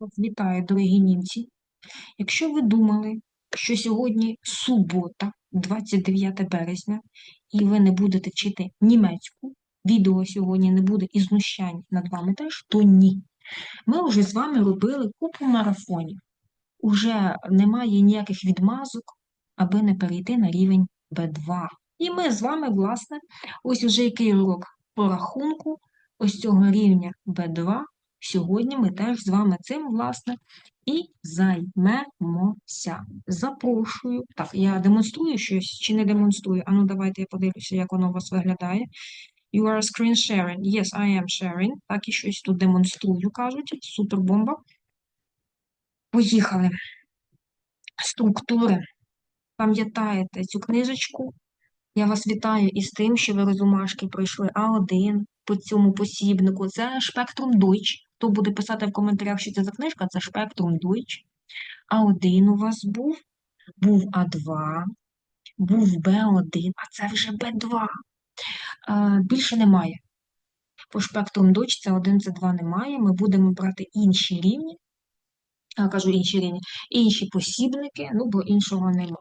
Вітаю, дорогі німці. Якщо ви думали, що сьогодні субота, 29 березня, і ви не будете вчити німецьку, відео сьогодні не буде і знущань над вами теж, то ні. Ми вже з вами робили купу марафонів. Уже немає ніяких відмазок, аби не перейти на рівень B2. І ми з вами, власне, ось уже який урок по рахунку ось цього рівня B2. Сьогодні ми теж з вами цим, власне, і займемося. Запрошую. Так, я демонструю щось чи не демонструю? Ану, давайте я подивлюся, як воно у вас виглядає. You are screen sharing. Yes, I am sharing. Так, і щось тут демонструю, кажуть. Супербомба. Поїхали. Структури. Пам'ятаєте цю книжечку? Я вас вітаю із тим, що ви розумашки пройшли А1 по цьому посібнику. Це Спектрум Deutsch. Хто буде писати в коментарях, що це за книжка, це Спектрум Deutsch. А1 у вас був, був А2, був Б1, а це вже Б2. Е, Більше немає. По Спектрум Deutsch це 1, це 2 немає. Ми будемо брати інші рівні. Я кажу інші рівні, інші посібники, ну бо іншого нема.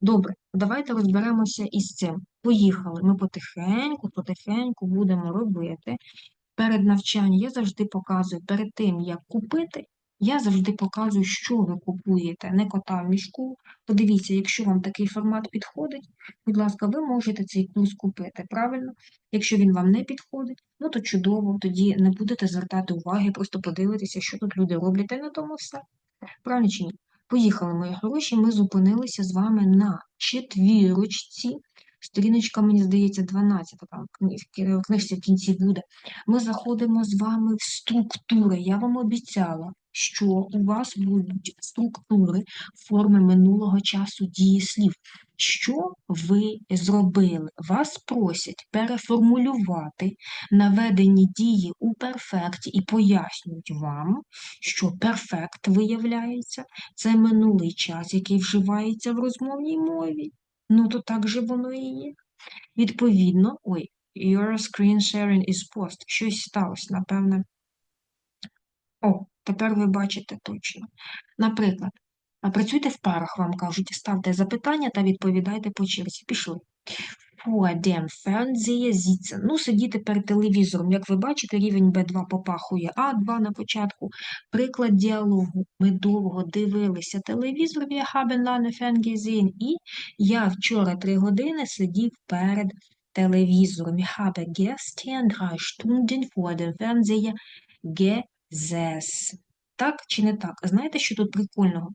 Добре, давайте розберемося із цим. Поїхали. Ми потихеньку, потихеньку будемо робити. Перед навчанням я завжди показую, перед тим, як купити, я завжди показую, що ви купуєте, не кота в мішку. Подивіться, якщо вам такий формат підходить, будь ласка, ви можете цей курс купити, правильно? Якщо він вам не підходить, ну то чудово, тоді не будете звертати уваги, просто подивитися, що тут люди роблять, й на тому все. Правильно чи ні? Поїхали, мої хороші. Ми зупинилися з вами на четвірочці. Сторіночка, мені здається, 12, там в книжці в кінці буде. Ми заходимо з вами в структури. Я вам обіцяла, що у вас будуть структури форми минулого часу дієслів. Що ви зробили? Вас просять переформулювати наведені дії у перфекті і пояснюють вам, що перфект виявляється, це минулий час, який вживається в розмовній мові. Ну, то так же воно і є. Відповідно, ой, your screen sharing is post. Щось сталося, напевне. О, тепер ви бачите точно. Наприклад, працюйте в парах, вам кажуть, ставте запитання та відповідайте по черзі. Пішли. Vor dem Fernseher. Ну, сидіти перед телевізором. Як ви бачите, рівень Б2 попахує А2 на початку. Приклад діалогу. Ми довго дивилися телевізор, wir haben. І я вчора три години сидів перед телевізором. Habe gestern drei Stunden vor dem Fernseher gesessen. Так чи не так? Знаєте, що тут прикольного?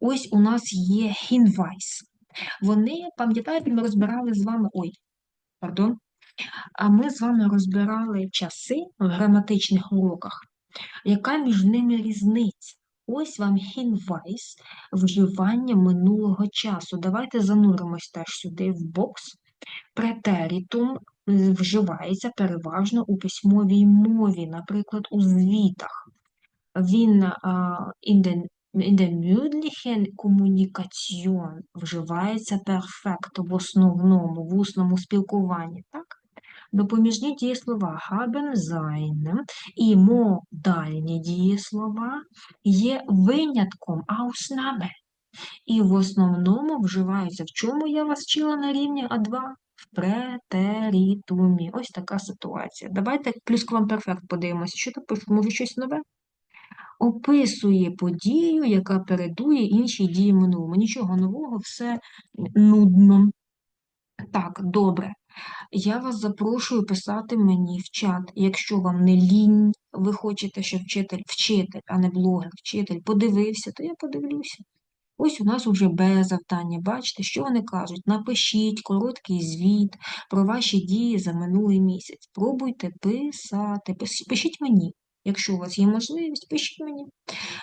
Ось у нас є Hinweis. Вони, пам'ятаєте, ми розбирали з вами. Ой, пардон. А ми з вами розбирали часи в граматичних уроках. Яка між ними різниця? Ось вам Hinweis вживання минулого часу. Давайте зануримось теж сюди в бокс. Претерітум вживається переважно у письмовій мові, наприклад, у звітах. Він in den in der mündlichen Kommunikation вживається перфект в основному, в усному спілкуванні, так? Допоміжні дієслова haben, sein і модальні дієслова є винятком Ausnahme. І в основному вживаються. В чому я вас вчила на рівні А2? В претерітумі. Ось така ситуація. Давайте плюсквамперфект подивимося, що тут може щось нове? Описує подію, яка передує іншій дії минулому. Нічого нового, все нудно. Так, добре. Я вас запрошую писати мені в чат, якщо вам не лінь, ви хочете, щоб вчитель, вчитель, а не блогер, вчитель подивився, то я подивлюся. Ось у нас уже без завдання. Бачите, що вони кажуть? Напишіть короткий звіт про ваші дії за минулий місяць. Пробуйте писати, пишіть мені. Якщо у вас є можливість, пишіть мені.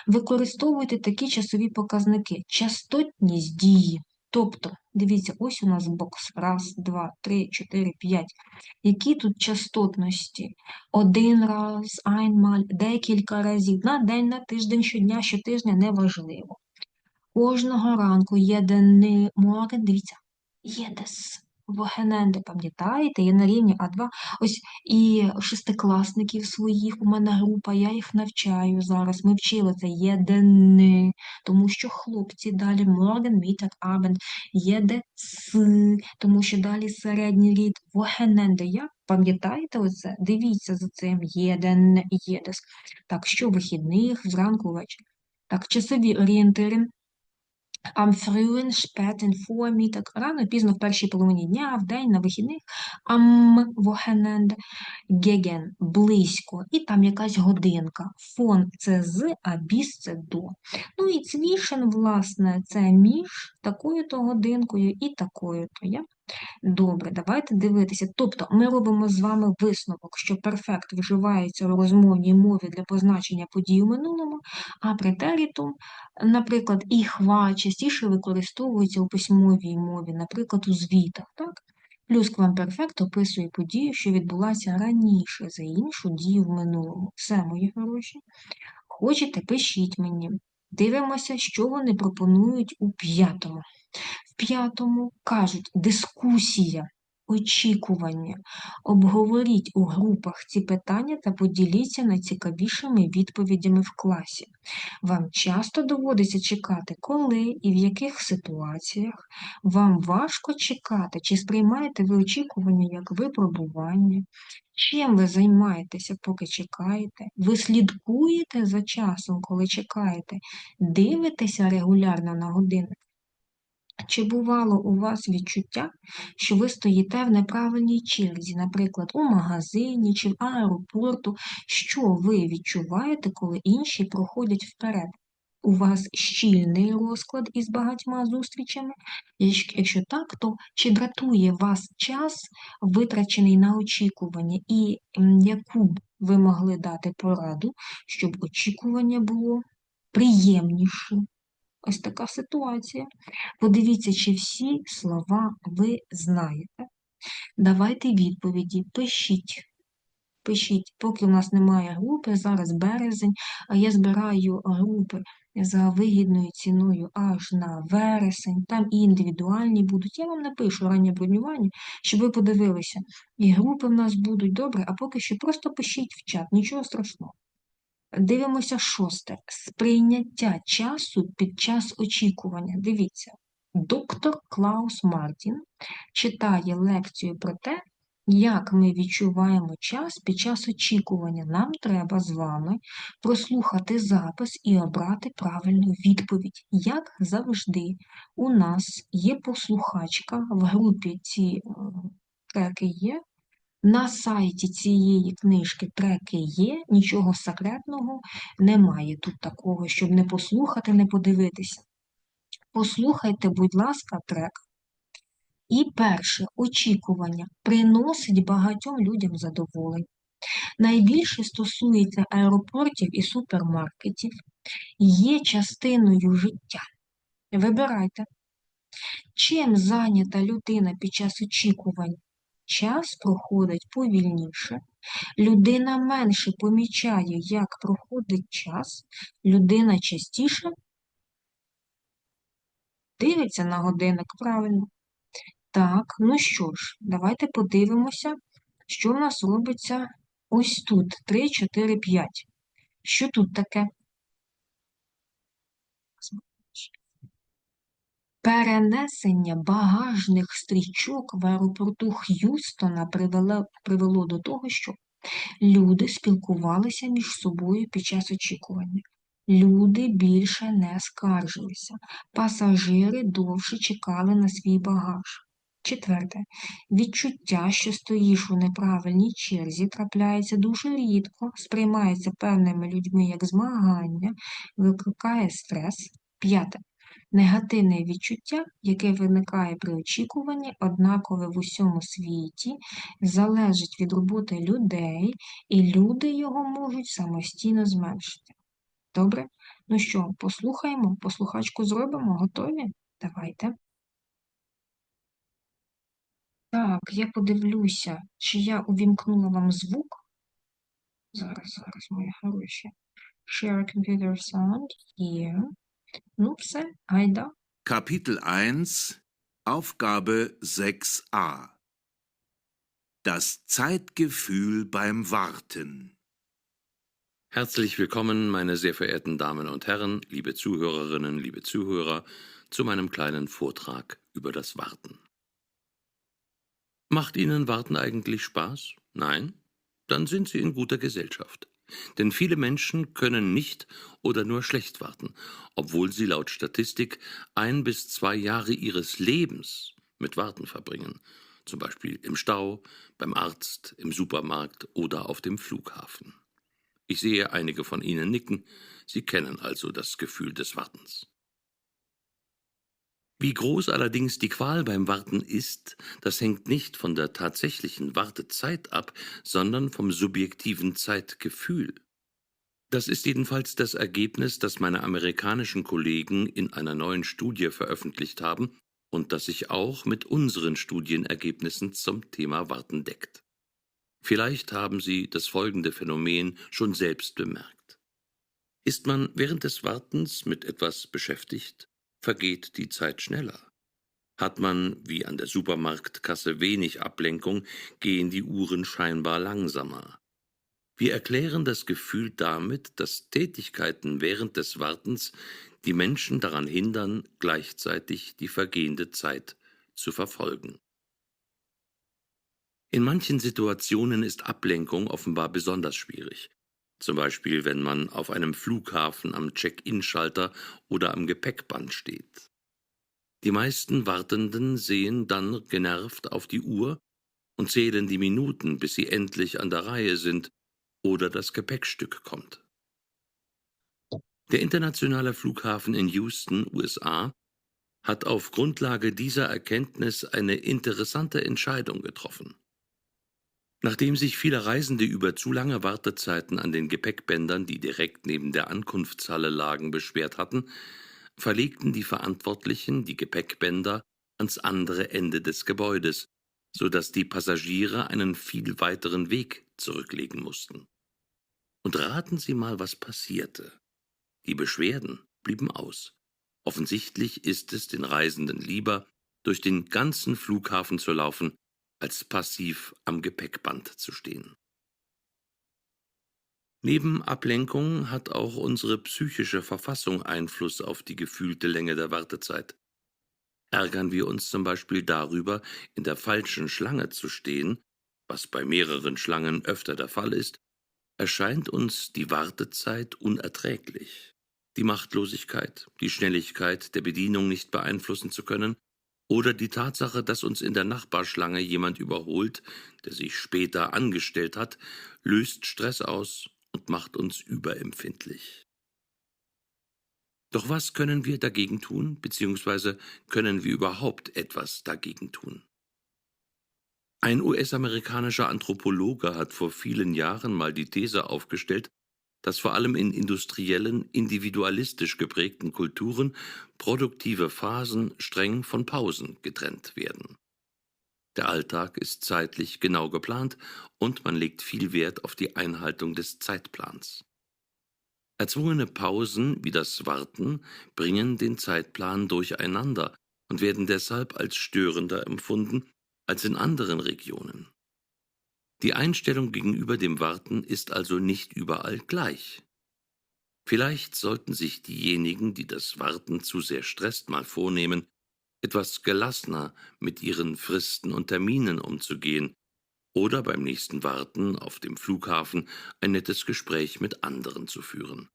Використовуйте такі часові показники, частотність дії. Тобто, дивіться, ось у нас бокс. Раз, два, три, чотири, п'ять. Які тут частотності? Один раз, einmal, декілька разів, на день, на тиждень, щодня, щотижня неважливо. Кожного ранку єден морген, дивіться, єдес. Вогененде, пам'ятаєте, я на рівні А2. Ось і шестикласників своїх, у мене група, я їх навчаю зараз. Ми вчили це єдине, тому що хлопці далі mittag, abend, єде с, тому що далі середній рід вогененде. Я пам'ятаєте оце? Дивіться за цим єден, єдес. Так, що вихідних, зранку, ввечері. Так, часові орієнтири. Am frühen, späten Vormittag, рано, пізно в першій половині дня, в день, на вихідних, am Wochenende, gegen, близько, і там якась годинка. Фон – це з, а біс – це до. Ну і цвішен, власне, це між такою-то годинкою і такою-то. Я? Добре, давайте дивитися. Тобто ми робимо з вами висновок, що перфект вживається у розмовній мові для позначення подій у минулому, а претерітум, наприклад, і хва частіше використовується у письмовій мові, наприклад, у звітах. так? Плюсквамперфект описує подію, що відбулася раніше за іншу дію в минулому. Все, мої хороші. Хочете, пишіть мені. Дивимося, що вони пропонують у п'ятому. П'ятому кажуть дискусія, очікування. Обговоріть у групах ці питання та поділіться найцікавішими відповідями в класі. Вам часто доводиться чекати, коли і в яких ситуаціях. Вам важко чекати, чи сприймаєте ви очікування як випробування? Чим ви займаєтеся, поки чекаєте? Ви слідкуєте за часом, коли чекаєте, дивитеся регулярно на годинник? Чи бувало у вас відчуття, що ви стоїте в неправильній черзі, наприклад, у магазині чи в аеропорту? Що ви відчуваєте, коли інші проходять вперед? У вас щільний розклад із багатьма зустрічами? Якщо так, то чи дратує вас час, витрачений на очікування, і яку б ви могли дати пораду, щоб очікування було приємнішим? Ось така ситуація. Подивіться, чи всі слова ви знаєте. Давайте відповіді, пишіть. Пишіть, поки у нас немає групи, зараз березень, а я збираю групи за вигідною ціною аж на вересень, там і індивідуальні будуть. Я вам напишу раннє бронювання, щоб ви подивилися. І групи в нас будуть добре, а поки що просто пишіть в чат, нічого страшного. Дивимося шосте. Сприйняття часу під час очікування. Дивіться, доктор Клаус Мартін читає лекцію про те, як ми відчуваємо час під час очікування. Нам треба з вами прослухати запис і обрати правильну відповідь. Як завжди, у нас є послухачка в групі ці треки є. На сайті цієї книжки треки є, нічого секретного немає тут такого, щоб не послухати, не подивитися. Послухайте, будь ласка, трек. І перше очікування приносить багатьом людям задоволення. Найбільше стосується аеропортів і супермаркетів, є частиною життя. Вибирайте, чим зайнята людина під час очікувань? Час проходить повільніше, людина менше помічає, як проходить час, людина частіше дивиться на годинник правильно. Так, ну що ж, давайте подивимося, що в нас робиться ось тут. 3, 4, 5. Що тут таке? Перенесення багажних стрічок в аеропорту Х'юстона привело, привело до того, що люди спілкувалися між собою під час очікування. Люди більше не скаржилися, пасажири довше чекали на свій багаж. Четверте, відчуття, що стоїш у неправильній черзі, трапляється дуже рідко, сприймається певними людьми як змагання, викликає стрес. П'яте. Негативне відчуття, яке виникає при очікуванні, однакове в усьому світі, залежить від роботи людей, і люди його можуть самостійно зменшити. Добре? Ну що, послухаємо, послухачку зробимо, готові? Давайте. Так, я подивлюся, чи я увімкнула вам звук. Зараз, зараз, мої хороші. Share computer sound. Є. Kapitel 1 Aufgabe 6a Das Zeitgefühl beim Warten Herzlich willkommen, meine sehr verehrten Damen und Herren, liebe Zuhörerinnen, liebe Zuhörer, zu meinem kleinen Vortrag über das Warten. Macht Ihnen Warten eigentlich Spaß? Nein? Dann sind Sie in guter Gesellschaft. Denn viele Menschen können nicht oder nur schlecht warten, obwohl sie laut Statistik ein bis zwei Jahre ihres Lebens mit Warten verbringen, zum Beispiel im Stau, beim Arzt, im Supermarkt oder auf dem Flughafen. Ich sehe einige von Ihnen nicken, Sie kennen also das Gefühl des Wartens. Wie groß allerdings die Qual beim Warten ist, das hängt nicht von der tatsächlichen Wartezeit ab, sondern vom subjektiven Zeitgefühl. Das ist jedenfalls das Ergebnis, das meine amerikanischen Kollegen in einer neuen Studie veröffentlicht haben und das sich auch mit unseren Studienergebnissen zum Thema Warten deckt. Vielleicht haben Sie das folgende Phänomen schon selbst bemerkt. Ist man während des Wartens mit etwas beschäftigt, vergeht die Zeit schneller. Hat man, wie an der Supermarktkasse, wenig Ablenkung, gehen die Uhren scheinbar langsamer. Wir erklären das Gefühl damit, dass Tätigkeiten während des Wartens die Menschen daran hindern, gleichzeitig die vergehende Zeit zu verfolgen. In manchen Situationen ist Ablenkung offenbar besonders schwierig. Zum Beispiel, wenn man auf einem Flughafen am Check-in-Schalter oder am Gepäckband steht. Die meisten Wartenden sehen dann genervt auf die Uhr und zählen die Minuten, bis sie endlich an der Reihe sind oder das Gepäckstück kommt. Der internationale Flughafen in Houston, USA, hat auf Grundlage dieser Erkenntnis eine interessante Entscheidung getroffen. Nachdem sich viele Reisende über zu lange Wartezeiten an den Gepäckbändern, die direkt neben der Ankunftshalle lagen, beschwert hatten, verlegten die Verantwortlichen die Gepäckbänder ans andere Ende des Gebäudes, so dass die Passagiere einen viel weiteren Weg zurücklegen mussten. Und raten Sie mal, was passierte. Die Beschwerden blieben aus. Offensichtlich ist es den Reisenden lieber, durch den ganzen Flughafen zu laufen, als passiv am Gepäckband zu stehen. Neben Ablenkung hat auch unsere psychische Verfassung Einfluss auf die gefühlte Länge der Wartezeit. Ärgern wir uns zum Beispiel darüber, in der falschen Schlange zu stehen, was bei mehreren Schlangen öfter der Fall ist, erscheint uns die Wartezeit unerträglich. Die Machtlosigkeit, die Schnelligkeit der Bedienung nicht beeinflussen zu können, oder die Tatsache, dass uns in der Nachbarschlange jemand überholt, der sich später angestellt hat, löst Stress aus und macht uns überempfindlich. Doch was können wir dagegen tun, beziehungsweise können wir überhaupt etwas dagegen tun? Ein US-amerikanischer Anthropologe hat vor vielen Jahren mal die These aufgestellt, dass vor allem in industriellen, individualistisch geprägten Kulturen produktive Phasen streng von Pausen getrennt werden. Der Alltag ist zeitlich genau geplant und man legt viel Wert auf die Einhaltung des Zeitplans. Erzwungene Pausen wie das Warten bringen den Zeitplan durcheinander und werden deshalb als störender empfunden als in anderen Regionen. Die Einstellung gegenüber dem Warten ist also nicht überall gleich. Vielleicht sollten sich diejenigen, die das Warten zu sehr stresst, mal vornehmen, etwas gelassener mit ihren Fristen und Terminen umzugehen oder beim nächsten Warten auf dem Flughafen ein nettes Gespräch mit anderen zu führen.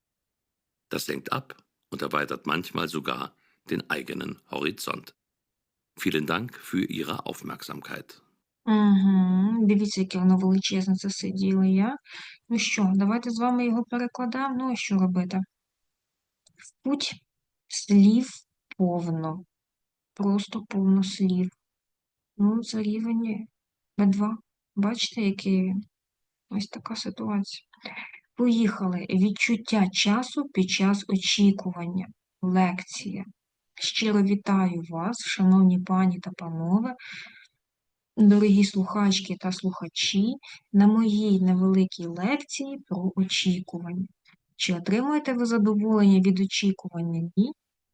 Das lenkt ab und erweitert manchmal sogar den eigenen Horizont. Vielen Dank für Ihre Aufmerksamkeit. Угу. Дивіться, яке воно величезне це все діло я. Ну що, давайте з вами його перекладаємо. Ну, а що робити? В путь слів повно. Просто повно слів. Ну, це рівень Б2. Бачите, який він? Ось така ситуація. Поїхали. Відчуття часу під час очікування. Лекція. Щиро вітаю вас, шановні пані та панове. Дорогі слухачки та слухачі, на моїй невеликій лекції про очікування. Чи отримуєте ви задоволення від очікування? Ні?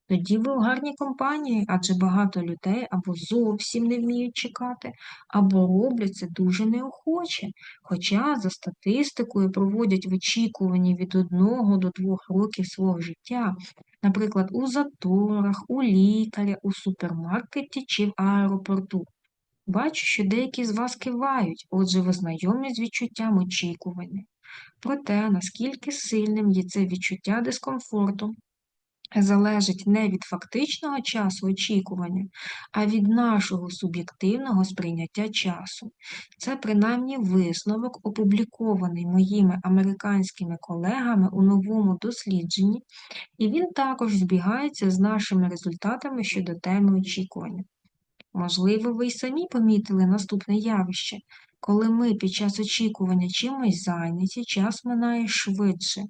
Тоді ви в гарній компанії, адже багато людей або зовсім не вміють чекати, або роблять це дуже неохоче. Хоча за статистикою проводять в очікуванні від одного до двох років свого життя, наприклад, у заторах, у лікаря, у супермаркеті чи в аеропорту. Бачу, що деякі з вас кивають, отже, ви знайомі з відчуттям очікування. Проте, наскільки сильним є це відчуття дискомфорту, залежить не від фактичного часу очікування, а від нашого суб'єктивного сприйняття часу. Це принаймні висновок, опублікований моїми американськими колегами у новому дослідженні, і він також збігається з нашими результатами щодо теми очікування. Можливо, ви й самі помітили наступне явище. Коли ми під час очікування чимось зайняті, час минає швидше.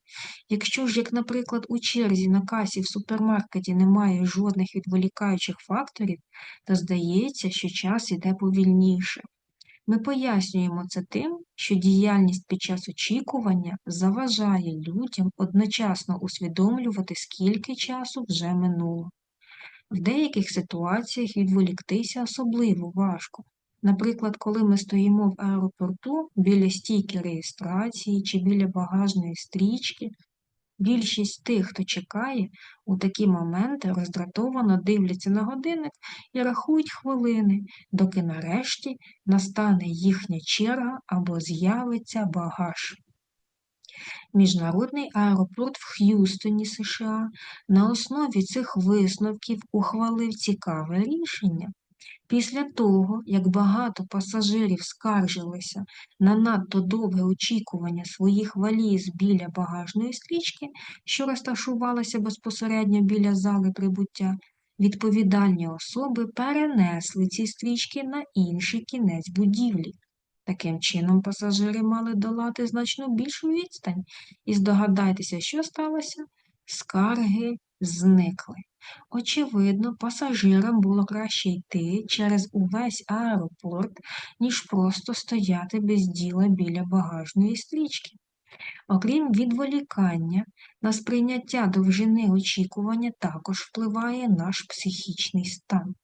Якщо ж, як, наприклад, у черзі на касі в супермаркеті немає жодних відволікаючих факторів, то здається, що час іде повільніше. Ми пояснюємо це тим, що діяльність під час очікування заважає людям одночасно усвідомлювати, скільки часу вже минуло. В деяких ситуаціях відволіктися особливо важко. Наприклад, коли ми стоїмо в аеропорту біля стійки реєстрації чи біля багажної стрічки, більшість тих, хто чекає, у такі моменти роздратовано дивляться на годинник і рахують хвилини, доки нарешті настане їхня черга або з'явиться багаж. Міжнародний аеропорт в Х'юстоні, США, на основі цих висновків ухвалив цікаве рішення. Після того, як багато пасажирів скаржилися на надто довге очікування своїх валіз біля багажної стрічки, що розташувалася безпосередньо біля зали прибуття, відповідальні особи перенесли ці стрічки на інший кінець будівлі. Таким чином, пасажири мали долати значно більшу відстань. І здогадайтеся, що сталося? Скарги зникли. Очевидно, пасажирам було краще йти через увесь аеропорт, ніж просто стояти без діла біля багажної стрічки. Окрім відволікання, на сприйняття довжини очікування також впливає наш психічний стан.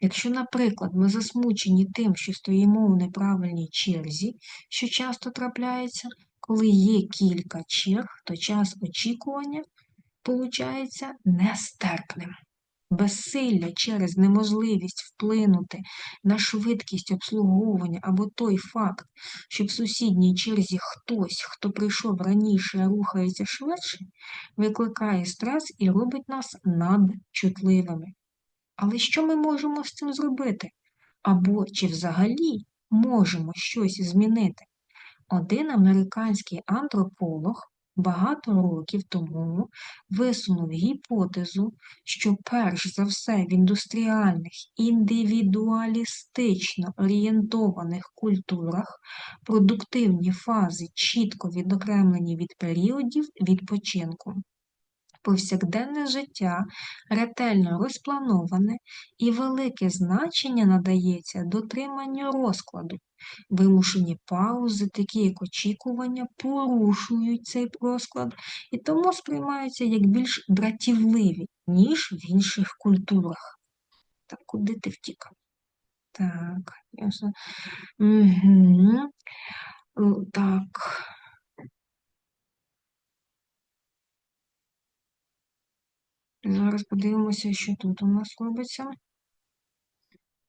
Якщо, наприклад, ми засмучені тим, що стоїмо у неправильній черзі, що часто трапляється, коли є кілька черг, то час очікування получається нестерпним. Безсилля через неможливість вплинути на швидкість обслуговування або той факт, що в сусідній черзі хтось, хто прийшов раніше, рухається швидше, викликає стрес і робить нас надчутливими. Але що ми можемо з цим зробити? Або чи взагалі можемо щось змінити? Один американський антрополог багато років тому висунув гіпотезу, що перш за все в індустріальних, індивідуалістично орієнтованих культурах продуктивні фази чітко відокремлені від періодів відпочинку. Повсякденне життя ретельно розплановане і велике значення надається дотриманню розкладу. Вимушені паузи, такі як очікування, порушують цей розклад і тому сприймаються як більш дратівливі, ніж в інших культурах. Так, куди ти втік? Так, ясно. Угу. Так. Зараз подивимося, що тут у нас робиться.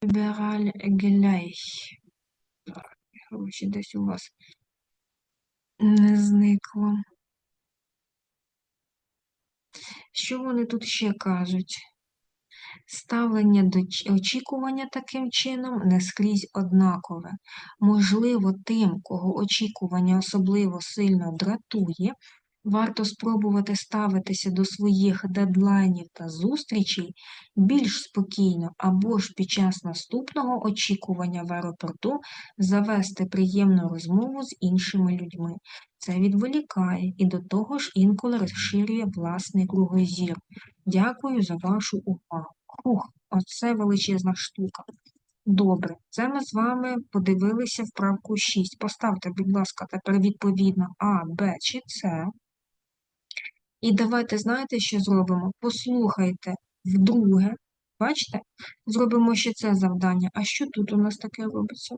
Liberal gleich. Гроші десь у вас не зникло. Що вони тут ще кажуть? Ставлення до очікування таким чином не скрізь однакове. Можливо, тим, кого очікування особливо сильно дратує, варто спробувати ставитися до своїх дедлайнів та зустрічей більш спокійно або ж під час наступного очікування в аеропорту завести приємну розмову з іншими людьми. Це відволікає і до того ж інколи розширює власний кругозір. Дякую за вашу увагу. Хух, оце величезна штука. Добре, це ми з вами подивилися вправку 6. Поставте, будь ласка, тепер відповідно А, Б чи С. І давайте, знаєте, що зробимо? Послухайте Вдруге, бачите, зробимо ще це завдання. А що тут у нас таке робиться?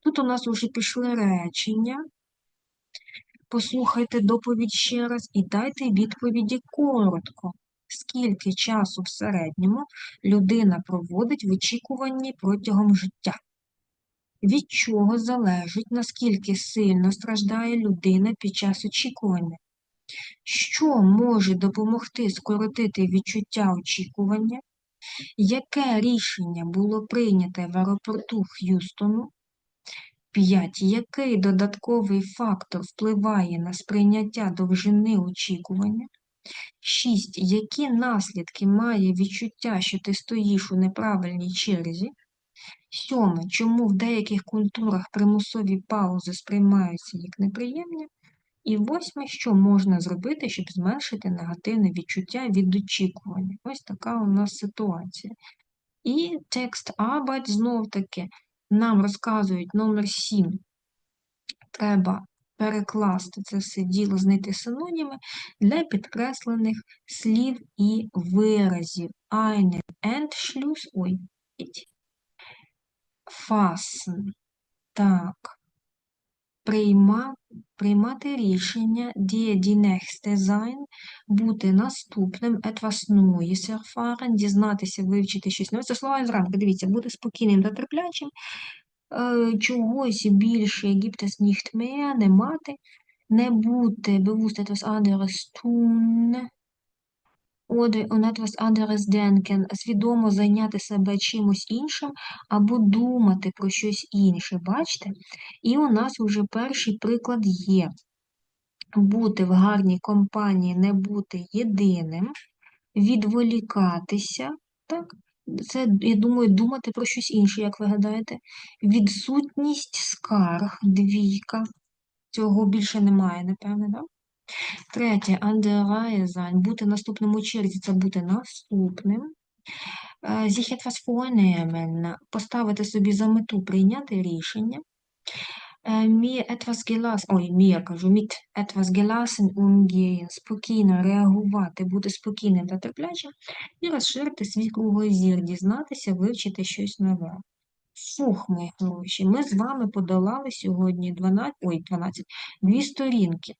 Тут у нас вже пішли речення. Послухайте доповідь ще раз і дайте відповіді коротко. Скільки часу в середньому людина проводить в очікуванні протягом життя? Від чого залежить, наскільки сильно страждає людина під час очікування? Що може допомогти скоротити відчуття очікування? Яке рішення було прийняте в аеропорту Х'юстону? 5. Який додатковий фактор впливає на сприйняття довжини очікування? 6. Які наслідки має відчуття, що ти стоїш у неправильній черзі? 7. Чому в деяких культурах примусові паузи сприймаються як неприємні? І восьме, що можна зробити, щоб зменшити негативне відчуття від очікування. Ось така у нас ситуація. І текст Arbeit знов таки нам розказують номер 7. Треба перекласти це все діло, знайти синоніми для підкреслених слів і виразів. Einen Entschluss, ой, fassen. Так. Прийма, приймати рішення, die die sein, бути наступним, etwas Neues erfahren, дізнатися, вивчити щось нове. Це слова зранку, дивіться, бути спокійним та терплячим, е, чогось більше gibt es nicht mehr, не мати, не бути, bewusst etwas anderes tun, oder und etwas anderes denken, свідомо зайняти себе чимось іншим або думати про щось інше, бачите? І у нас вже перший приклад є. Бути в гарній компанії, не бути єдиним, відволікатися, так? Це, я думаю, думати про щось інше, як ви гадаєте. Відсутність скарг, двійка. Цього більше немає, напевне, так? Третє, андерає бути наступним у черзі, це бути наступним. Sich etwas поставити собі за мету прийняти рішення. Mir etwas gelassen, ой, mir, кажу, mit etwas gelassen umgehen, спокійно реагувати, бути спокійним та терплячим і розширити свій кругозір, дізнатися, вивчити щось нове. Фух, мої хороші, ми з вами подолали сьогодні 12, ой, 12, дві сторінки.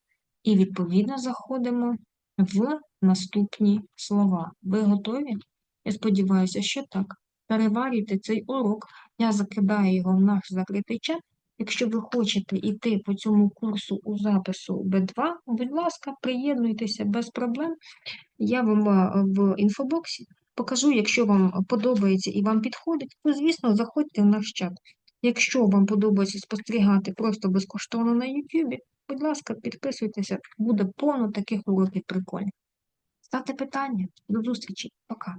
І, відповідно, заходимо в наступні слова. Ви готові? Я сподіваюся, що так. Переварюйте цей урок. Я закидаю його в наш закритий чат. Якщо ви хочете йти по цьому курсу у запису Б2, будь ласка, приєднуйтеся без проблем. Я вам в інфобоксі покажу, якщо вам подобається і вам підходить, то, звісно, заходьте в наш чат. Якщо вам подобається спостерігати просто безкоштовно на YouTube, будь ласка, підписуйтеся, буде повно таких уроків прикольних. Ставте питання. До зустрічі. Пока.